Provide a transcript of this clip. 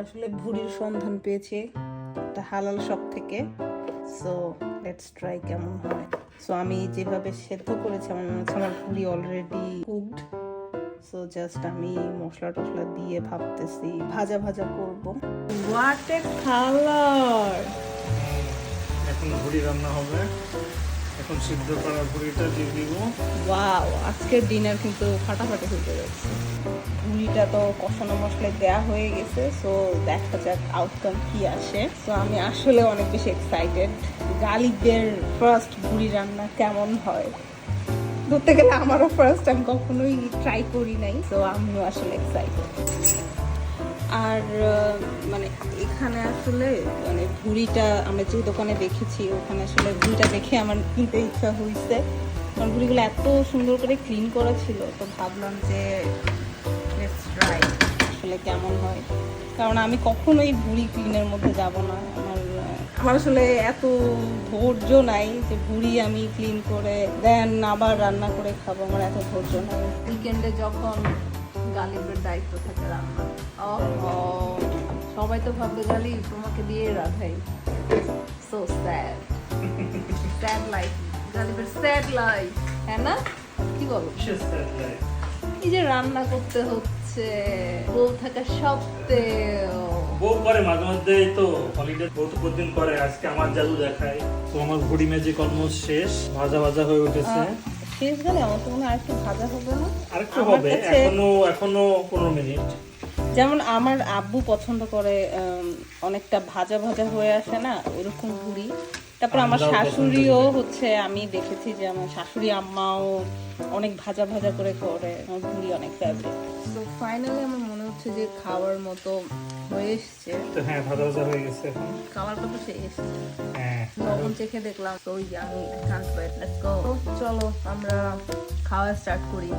আসলে ভুড়ির সন্ধান পেয়েছি একটা হালাল শপ থেকে। সো লেটস ট্রাই কেমন হয়। সো আমি যেভাবে সেদ্ধ করেছি, আমার মনে হচ্ছে আমার ভুড়ি অলরেডি কুকড সো জাস্ট আমি মশলা টশলা দিয়ে ভাবতেছি, ভাজা ভাজা করব। হোয়াট এ কালার এখন ভুড়ি রান্না হবে। এখন সিদ্ধ করা ভুড়িটা দিয়ে দিব। ওয়াও, আজকের ডিনার কিন্তু ফাটাফাটি হতে যাচ্ছে ভুড়িটা তো কষানো মশলায় দেয়া হয়ে গেছে সো দেখা যাক আউটকাম কি আসে। সো আমি আসলে অনেক বেশি এক্সাইটেড গালিকদের ফার্স্ট ভুড়ি রান্না কেমন হয়? ধরতে গেলে আমারও ফার্স্ট আমি কখনোই ট্রাই করি নাই সো আমিও আসলে এক্সাইটেড আর এখানে আসলে মানে ভুড়িটা আমরা যে দোকানে দেখেছি ওখানে আসলে ভুড়িটা দেখে আমার কিনতে ইচ্ছা হয়েছে কারণ ভুড়িগুলো এত সুন্দর করে ক্লিন করা ছিল তো ভাবলাম যে আসলে কেমন হয়। কারণ আমি কখনোই ভুড়ি ক্লিনের মধ্যে যাব না। আমার আমার আসলে এত ধৈর্য নাই যে ভুড়ি আমি ক্লিন করে দেন আবার রান্না করে খাব আমার এত ধৈর্য নাই। উইকেন্ডে যখন গালিবের দায়িত্ব থাকে রান্না সবাই তো ভাববে গালি তোমাকে দিয়ে রাখাই সো স্যাড স্যাড লাইফ গালিবের স্যাড লাইফ হ্যাঁ না? কি বলো? এই যে রান্না করতে হচ্ছে বউ থাকা সত্ত্বেও। বউ করে মাঝে মধ্যে তো হলিডে বউ তো প্রতিদিন করে। আজকে আমার জাদু দেখায়। তো আমার ভুড়ি ম্যাজিক অলমোস্ট শেষ ভাজা ভাজা হয়ে উঠেছে। শেষ গেলে আমার তো মনে হয় আরেকটু ভাজা হবে না? আরেকটু হবে এখনও এখনও পনেরো মিনিট। যেমন আমার আব্বু পছন্দ করে অনেকটা ভাজা ভাজা হয়ে আসে না ওরকম ভুড়ি তারপর আমার শাশুড়িও হচ্ছে আমি দেখেছি যে আমার শাশুড়ি আম্মাও অনেক ভাজা ভাজা করে করে আমার ভুড়ি অনেক ফেভারিট তো ফাইনালি আমার মনে হচ্ছে যে খাওয়ার মতো হয়ে এসছে। তো হ্যাঁ ভাজা ভাজা হয়ে গেছে এখন। খাওয়ার কথা শেষ হ্যাঁ। লবণ চেখে দেখলাম তো আমি কান্ট ওয়েট লেটস গো চলো আমরা খাওয়া স্টার্ট করি।